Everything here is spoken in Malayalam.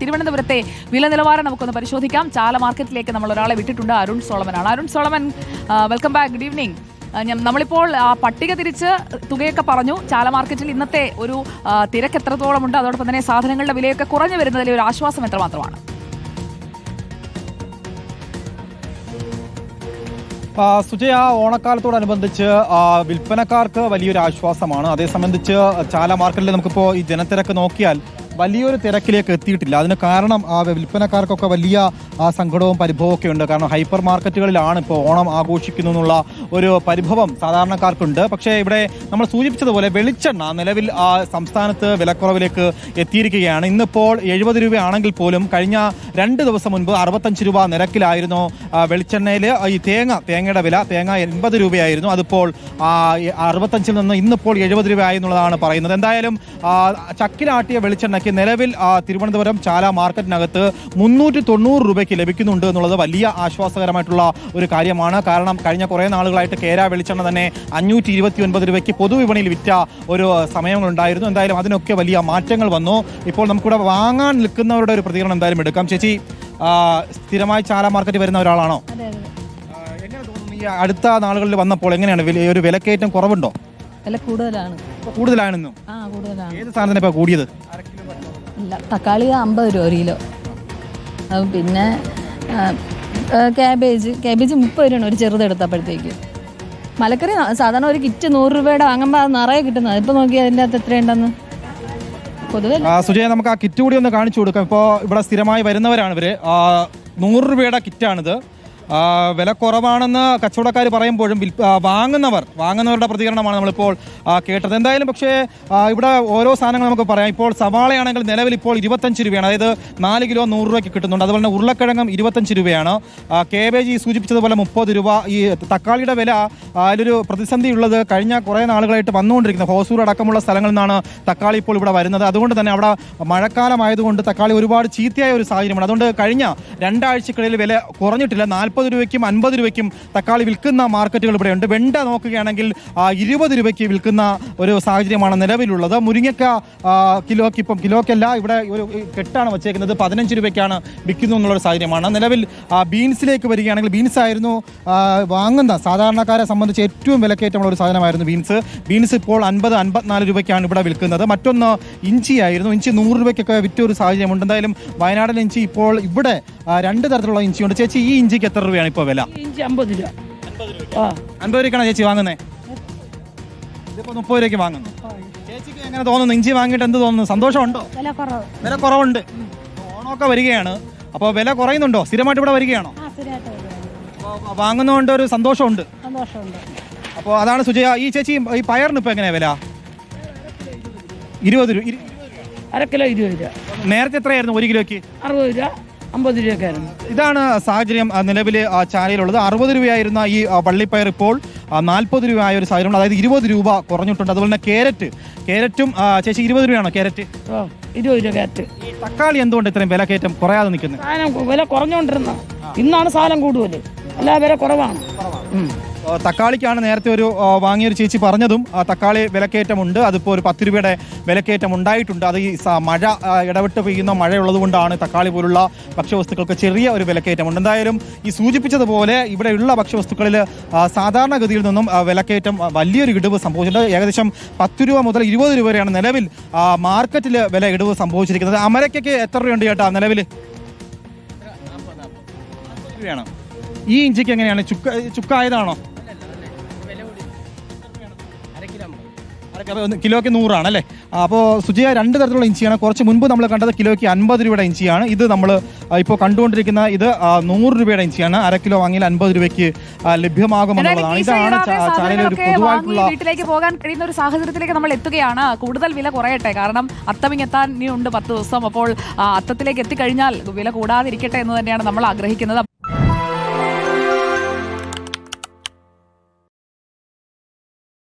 തിരുവനന്തപുരത്തെ വില നിലവാരം നമുക്കൊന്ന് പരിശോധിക്കാം. ചാല മാർക്കറ്റിലേക്ക് നമ്മൾ ഒരാളെ വിട്ടിട്ടുണ്ട് Arun സോളമനാണ്. Arun Solomon welcome back good evening നമ്മളിപ്പോൾ ആ പട്ടിക തിരിച്ച് തുകയൊക്കെ പറഞ്ഞു. ചാല മാർക്കറ്റിൽ ഇന്നത്തെ ഒരു തിരക്ക് എത്രത്തോളം ഉണ്ട് അതോടൊപ്പം തന്നെ സാധനങ്ങളുടെ വിലയൊക്കെ കുറഞ്ഞു വരുന്നതിൽ ഒരു ആശ്വാസം എത്രമാത്രമാണ്? മാത്രമാണ് സുജയ ഓണക്കാലത്തോടനുബന്ധിച്ച് വിൽപ്പനക്കാർക്ക് വലിയൊരു ആശ്വാസമാണ്. അതേ സംബന്ധിച്ച് ചാല മാർക്കറ്റിൽ നമുക്കിപ്പോൾ ഈ ജനത്തിരക്ക് നോക്കിയാൽ വലിയൊരു തിരക്കിലേക്ക് എത്തിയിട്ടില്ല. അതിന് കാരണം ആ വിൽപ്പനക്കാർക്കൊക്കെ വലിയ ആ, സങ്കടവും പരിഭവമൊക്കെ ഉണ്ട്. കാരണം ഹൈപ്പർ മാർക്കറ്റുകളിലാണ് ഇപ്പോൾ ഓണം ആഘോഷിക്കുന്നു എന്നുള്ള ഒരു പരിഭവം സാധാരണക്കാർക്കുണ്ട്. പക്ഷേ ഇവിടെ നമ്മൾ സൂചിപ്പിച്ചതുപോലെ വെളിച്ചെണ്ണ നിലവിൽ ആ സംസ്ഥാനത്ത് വിലക്കുറവിലേക്ക് എത്തിയിരിക്കുകയാണ്. ഇന്നിപ്പോൾ എഴുപത് രൂപയാണെങ്കിൽ പോലും കഴിഞ്ഞ രണ്ട് ദിവസം മുൻപ് അറുപത്തഞ്ച് രൂപ നിരക്കിലായിരുന്നു വെളിച്ചെണ്ണയിൽ ഈ തേങ്ങ തേങ്ങയുടെ വില തേങ്ങ എൺപത് രൂപയായിരുന്നു. അതിപ്പോൾ അറുപത്തഞ്ചിൽ നിന്ന് ഇന്നിപ്പോൾ എഴുപത് രൂപയായി എന്നുള്ളതാണ് പറയുന്നത്. എന്തായാലും ചക്കിലാട്ടിയ ചക്കിലാട്ടിയ വെളിച്ചെണ്ണയ്ക്ക് നിലവിൽ തിരുവനന്തപുരം ചാല മാർക്കറ്റിനകത്ത് മുന്നൂറ്റി തൊണ്ണൂറ് രൂപയ്ക്ക് ലഭിക്കുന്നുണ്ട് എന്നുള്ളത് വലിയ ആശ്വാസകരമായിട്ടുള്ള ഒരു കാര്യമാണ്. കാരണം കഴിഞ്ഞ കുറേ നാളുകളായിട്ട് കേര വെളിച്ചെണ്ണ തന്നെ അഞ്ഞൂറ്റി ഇരുപത്തി ഒൻപത് രൂപയ്ക്ക് പൊതുവിപണിയിൽ വിറ്റ ഒരു സമയങ്ങളുണ്ടായിരുന്നു. എന്തായാലും അതിനൊക്കെ വലിയ മാറ്റങ്ങൾ വന്നു. ഇപ്പോൾ നമുക്കിവിടെ വാങ്ങാൻ നിൽക്കുന്നവരുടെ ഒരു പ്രതികരണം എന്തായാലും എടുക്കാം. ചേച്ചി സ്ഥിരമായി ചാല മാർക്കറ്റ് വരുന്ന ഒരാളാണോ? ഈ അടുത്ത നാളുകളിൽ വന്നപ്പോൾ എങ്ങനെയാണ്? വില- ഒരു വിലക്കയറ്റം കുറവുണ്ടോ? വില കൂടുതലാണ്. കൂടുതലാണെന്നും. ഏത് സാധനത്തിന് ഇപ്പൊ കൂടിയത്? ഇല്ല. തക്കാളി അമ്പത് രൂപ ഒരു കിലോ. പിന്നെ ക്യാബേജ് ക്യാബേജ് മുപ്പത് രൂപയാണ് ഒരു ചെറുതെടുത്തപ്പോഴത്തേക്ക് മലക്കറി സാധാരണ ഒരു കിറ്റ് നൂറ് രൂപയുടെ വാങ്ങുമ്പോൾ അത് നിറയെ കിട്ടുന്നത്. ഇപ്പം നോക്കി അതിന്റെ അകത്ത് എത്രയുണ്ടെന്ന് പൊതുവെ സുജയ നമുക്ക് ആ കിറ്റ് കൂടി ഒന്ന് കാണിച്ചു കൊടുക്കാം. ഇപ്പോൾ ഇവിടെ സ്ഥിരമായി വരുന്നവരാണ് ഇവർ നൂറ് രൂപയുടെ കിറ്റാണിത്. വില കുറവാണെന്ന് കച്ചവടക്കാർ പറയുമ്പോഴും വാങ്ങുന്നവർ വാങ്ങുന്നവരുടെ പ്രതികരണമാണ് നമ്മളിപ്പോൾ കേട്ടത്. എന്തായാലും പക്ഷേ ഇവിടെ ഓരോ സാധനങ്ങൾ നമുക്ക് പറയാം. ഇപ്പോൾ സവാളയാണെങ്കിൽ നിലവിൽ ഇപ്പോൾ ഇരുപത്തഞ്ച് രൂപയാണ്. അതായത് നാല് കിലോ നൂറ് രൂപയ്ക്ക് കിട്ടുന്നുണ്ട്. അതുപോലെ തന്നെ ഉരുളക്കിഴങ്ങും ഇരുപത്തഞ്ച് രൂപയാണ്. കേബേജ് ഈ സൂചിപ്പിച്ചതുപോലെ മുപ്പത് രൂപ. ഈ തക്കാളിയുടെ വില അതിലൊരു പ്രതിസന്ധി ഉള്ളത് കഴിഞ്ഞ കുറേ നാളുകളായിട്ട് വന്നുകൊണ്ടിരിക്കുന്നത് ഹോസൂർ അടക്കമുള്ള സ്ഥലങ്ങളിൽ നിന്നാണ് തക്കാളി ഇപ്പോൾ ഇവിടെ വരുന്നത്. അതുകൊണ്ട് തന്നെ അവിടെ മഴക്കാലമായതുകൊണ്ട് തക്കാളി ഒരുപാട് ചീത്തയായ ഒരു സാഹചര്യമാണ്. അതുകൊണ്ട് കഴിഞ്ഞ രണ്ടാഴ്ചക്കിടയിൽ വില കുറഞ്ഞിട്ടില്ല. നാൽപ്പത് രൂപയ്ക്കും അൻപത് രൂപയ്ക്കും തക്കാളി വിൽക്കുന്ന മാർക്കറ്റുകൾ ഇവിടെയുണ്ട്. വെണ്ട നോക്കുകയാണെങ്കിൽ ഇരുപത് രൂപയ്ക്ക് വിൽക്കുന്ന ഒരു സാഹചര്യമാണ് നിലവിലുള്ളത്. മുരിങ്ങക്ക കിലോയ്ക്ക് ഇപ്പം കിലോക്കല്ല ഇവിടെ ഒരു കെട്ടാണ് വച്ചേക്കുന്നത്. പതിനഞ്ച് രൂപയ്ക്കാണ് വിൽക്കുന്നു എന്നുള്ള ഒരു സാഹചര്യമാണ്. നിലവിൽ ബീൻസിലേക്ക് വരികയാണെങ്കിൽ ബീൻസ് ആയിരുന്നു വാങ്ങുന്ന സാധാരണക്കാരെ സംബന്ധിച്ച് ഏറ്റവും വിലക്കയറ്റമുള്ള ഒരു സാധനമായിരുന്നു ബീൻസ്. ബീൻസ് ഇപ്പോൾ അൻപത് അൻപത്തിനാല് രൂപയ്ക്കാണ് ഇവിടെ വിൽക്കുന്നത്. മറ്റൊന്ന് ഇഞ്ചി ആയിരുന്നു. ഇഞ്ചി നൂറ് രൂപയ്ക്കൊക്കെ വിറ്റ ഒരു സാഹചര്യമുണ്ട്. എന്തായാലും വയനാടൻ ഇഞ്ചി ഇപ്പോൾ ഇവിടെ രണ്ട് തരത്തിലുള്ള ഇഞ്ചിയുണ്ട്. ചേച്ചി ഈ ഇഞ്ചിക്ക് എത്ര രൂപയാണ് ഇപ്പോൾ വില. ഇഞ്ചി അമ്പത് രൂപ. ആ. അൻപത് രൂപയ്ക്കാണ് ചേച്ചി വാങ്ങുന്നത് ഇതിപ്പോൾ മുപ്പത് രൂപയ്ക്ക് വാങ്ങുന്നു. ചേച്ചിക്ക് എങ്ങനെ തോന്നുന്നു? ഇഞ്ചി വാങ്ങിയിട്ട് എന്ത് തോന്നുന്നു? സന്തോഷമുണ്ടോ? വില കുറവ്. വില കുറവുണ്ട്. ഓണമൊക്കെ വരികയാണ്. അപ്പോൾ വില കുറയുന്നുണ്ടോ? സ്ഥിരമായിട്ട് ഇവിടെ വരികയാണോ? അപ്പോൾ വാങ്ങുന്നതുകൊണ്ട് ഒരു സന്തോഷമുണ്ട്. സന്തോഷമുണ്ട്. അപ്പോൾ അതാണ് സുജയ. ഈ ചേച്ചി ഈ പയറിന് ഇപ്പോൾ എങ്ങനെയാ വില? ഇരുപത് രൂപ. അര കിലോ ഇരുപത് രൂപ. നേരത്തെ എത്രയായിരുന്നു? ഒരു കിലോയ്ക്ക്? അറുപത് രൂപ. അമ്പത് രൂപയ്ക്കായിരുന്നു ഇതാണ് സാഹചര്യം നിലവിൽ ചാലയിലുള്ളത് അറുപത് രൂപയായിരുന്ന ഈ പള്ളിപ്പയർ വള്ളിപ്പയർ ഇപ്പോൾ നാൽപ്പത് രൂപയായ ഒരു സാഹചര്യം അതായത് ഇരുപത് രൂപ കുറഞ്ഞിട്ടുണ്ട്. അതുപോലെ തന്നെ കേരറ്റ് കേരറ്റും ആ, ചേച്ചി ഇരുപത് രൂപയാണോ കേരറ്റ് ഇരുപത് രൂപ കേരറ്റ് ഈ തക്കാളി എന്തുകൊണ്ട് ഇത്രയും വില കയറ്റം കുറയാതെ നിൽക്കുന്നത് വില കുറഞ്ഞുകൊണ്ടിരുന്ന ഇന്നാണ് സാധനം കൂടുതൽ എല്ലാ വില കുറവാണ്. തക്കാളിക്കാണ് നേരത്തെ ഒരു വാങ്ങിയൊരു ചേച്ചി പറഞ്ഞതും തക്കാളി വിലക്കയറ്റമുണ്ട്. അതിപ്പോൾ ഒരു പത്ത് രൂപയുടെ വിലക്കയറ്റം ഉണ്ടായിട്ടുണ്ട്. അത് ഈ മഴ ഇടവിട്ട് പെയ്യുന്ന മഴയുള്ളത് കൊണ്ടാണ് തക്കാളി പോലുള്ള ഭക്ഷ്യവസ്തുക്കൾക്ക് ചെറിയ ഒരു വിലക്കയറ്റമുണ്ട്. എന്തായാലും ഈ സൂചിപ്പിച്ചതുപോലെ ഇവിടെയുള്ള ഭക്ഷ്യവസ്തുക്കളിൽ സാധാരണഗതിയിൽ നിന്നും വിലക്കയറ്റം വലിയൊരു ഇടിവ് സംഭവിച്ചിട്ടുണ്ട്. ഏകദേശം പത്ത് രൂപ മുതൽ ഇരുപത് രൂപ വരെയാണ് നിലവിൽ മാർക്കറ്റിൽ വില ഇടിവ് സംഭവിച്ചിരിക്കുന്നത്. അമരയ്ക്കൊക്കെ എത്ര രൂപയുണ്ട് ചേട്ടാ നിലവിൽ രൂപയാണ്. ഈ ഇഞ്ചിക്ക് എങ്ങനെയാണ്? ചുക്ക ചുക്കായതാണോ? കിലോയ്ക്ക് നൂറാണ് അല്ലേ? അപ്പോൾ സുജയ രണ്ട് തരത്തിലുള്ള ഇഞ്ചിയാണ്. കുറച്ച് മുൻപ് നമ്മൾ കണ്ടത് കിലോയ്ക്ക് അൻപത് രൂപയുടെ ഇഞ്ചിയാണ്. ഇത് നമ്മൾ ഇപ്പോൾ കണ്ടുകൊണ്ടിരിക്കുന്ന ഇത് നൂറ് രൂപയുടെ ഇഞ്ചിയാണ്. അര കിലോ വാങ്ങിയാൽ അൻപത് രൂപയ്ക്ക് ലഭ്യമാകും ലഭ്യമാകുമെന്നുള്ളതാണ് ഇതാണ് ഒരു പൊതുവായിട്ടുള്ള വീട്ടിലേക്ക് പോകാൻ കഴിയുന്ന ഒരു സാഹചര്യത്തിലേക്ക് നമ്മൾ എത്തുകയാണ്. കൂടുതൽ വില കുറയട്ടെ. കാരണം അത്തമിങ് എത്താൻ ഉണ്ട് പത്ത് ദിവസം. അപ്പോൾ അത്തത്തിലേക്ക് എത്തിക്കഴിഞ്ഞാൽ വില കൂടാതിരിക്കട്ടെ എന്ന് തന്നെയാണ് നമ്മൾ ആഗ്രഹിക്കുന്നത്.